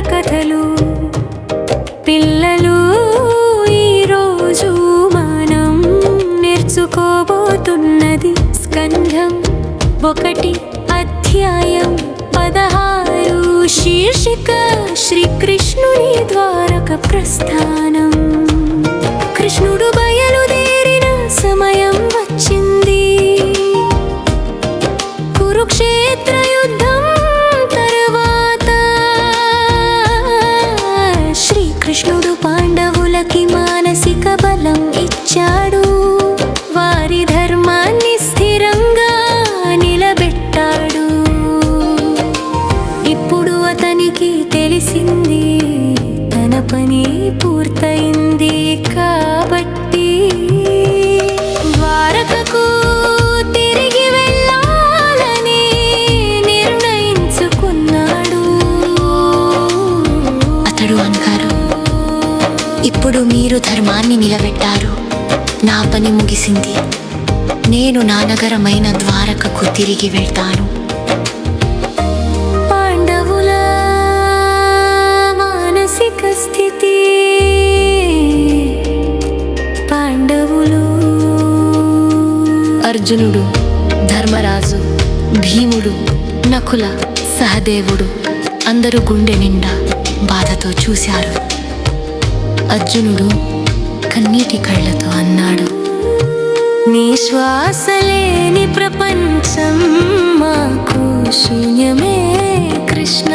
కథలు. పిల్లలు ఈరోజు మనం నేర్చుకోబోతున్నది స్కంధం. ఒకటి అధ్యాయం పదహారు. శీర్షిక శ్రీకృష్ణుని ద్వారక ప్రస్థానం. కృష్ణుడు బయలుదేరిన సమయం పని పూర్తయింది కాబట్టి ద్వారకకు తిరిగి వెళ్ళాలని నిర్ణయించుకున్నాడు. అతడు అన్నారు ఇప్పుడు మీరు ధర్మాన్ని నిలబెట్టారు. నా పని ముగిసింది. నేను నా నగరమైన ద్వారకకు తిరిగి వెళ్తాను. అర్జునుడు ధర్మరాజు భీముడు నకుల సహదేవుడు అందరూ గుండె నిండా బాధతో చూశారు. అర్జునుడు కన్నీటి కళ్ళతో అన్నాడు నీ శ్వాస లేని ప్రపంచం మాకు శూన్యమే కృష్ణ.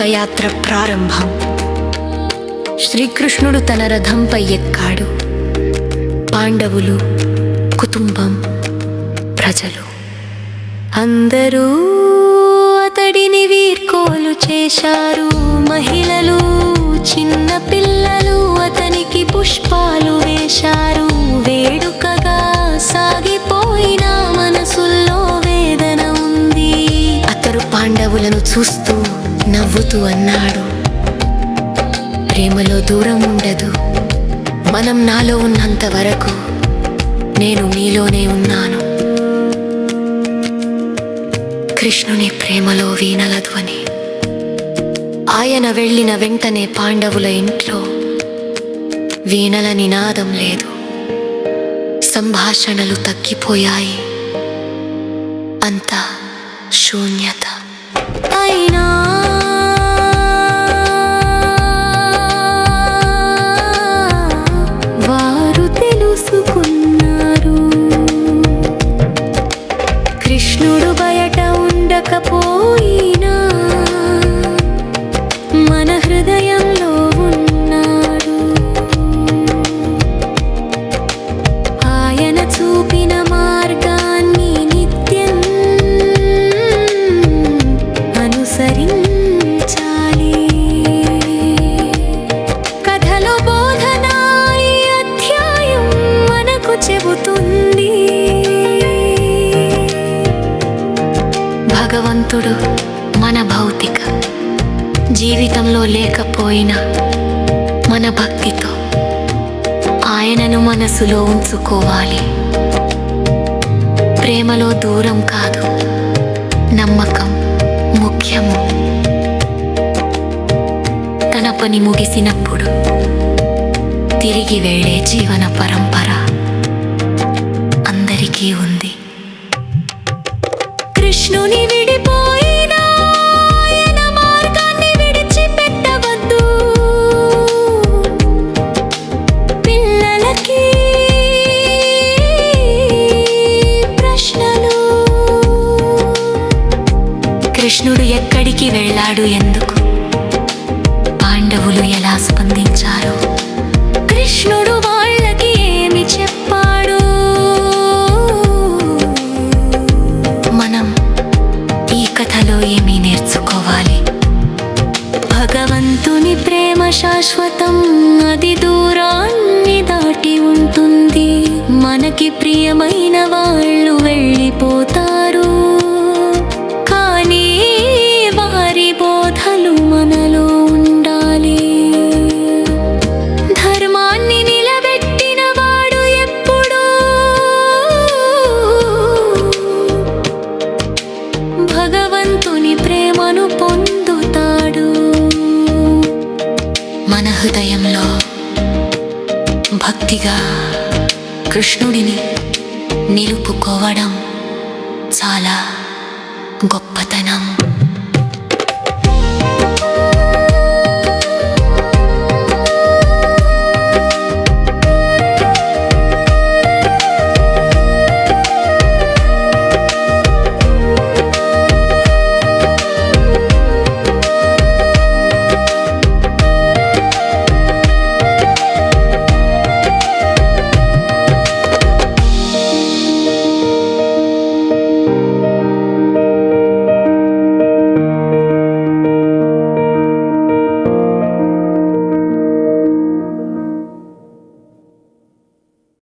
ద్వారక యాత్ర ప్రారంభం. శ్రీకృష్ణుడు తన రథంపై ఎక్కాడు. పాండవులు కుటుంబం ప్రజలు. అందరూ అతడిని వీర్కోలు చేశారు. మహిళలు చిన్న పిల్లలు అతనికి పుష్పాలు వేశారు. వేడుకగా సాగిపోయిన మనసుల్లో వేదన ఉంది. అతడు పాండవులను చూస్తూ నవ్వుతూ అన్నాడు. ప్రేమలో దూరం ఉండదు. మనం నాలో ఉన్నంత వరకు నేను నీలోనే ఉన్నాను. కృష్ణుని ప్రేమలో వీణల ధ్వని ఆయన వెళ్ళిన వెంటనే పాండవుల ఇంట్లో వీణల నినాదం లేదు. సంభాషణలు తగ్గిపోయాయి. అంతా శూన్యత. అయినా అనుసరించాలి కథలో బోధన అధ్యాయం మనకు చెబుతుంది. భగవంతుడు మన భౌతిక జీవితంలో లేకపోయినా మన భక్తితో ఆయనను మనసులో ఉంచుకోవాలి. ప్రేమలో దూరం కాదు నమ్మకం ముఖ్యము. తన పని ముగిసినప్పుడు తిరిగి వెళ్ళే జీవన పరంపర అందరికీ ఉంది. కృష్ణుని ఎక్కడికి వెళ్ళాడు ఎందుకు? పాండవులు ఎలా స్పందించారు? కృష్ణుడు వాళ్ళకి ఏమి చెప్పాడు? మనం ఈ కథలో ఏమి నేర్చుకోవాలి? భగవంతుని ప్రేమ శాశ్వతం అది దూరాన్ని దాటి ఉంటుంది. మనకి ప్రియమైన వాళ్ళు వెళ్ళిపోతారు. మన హృదయంలో భక్తిగా కృష్ణుడిని నిలుపుకోవడం చాలా గొప్పతనం.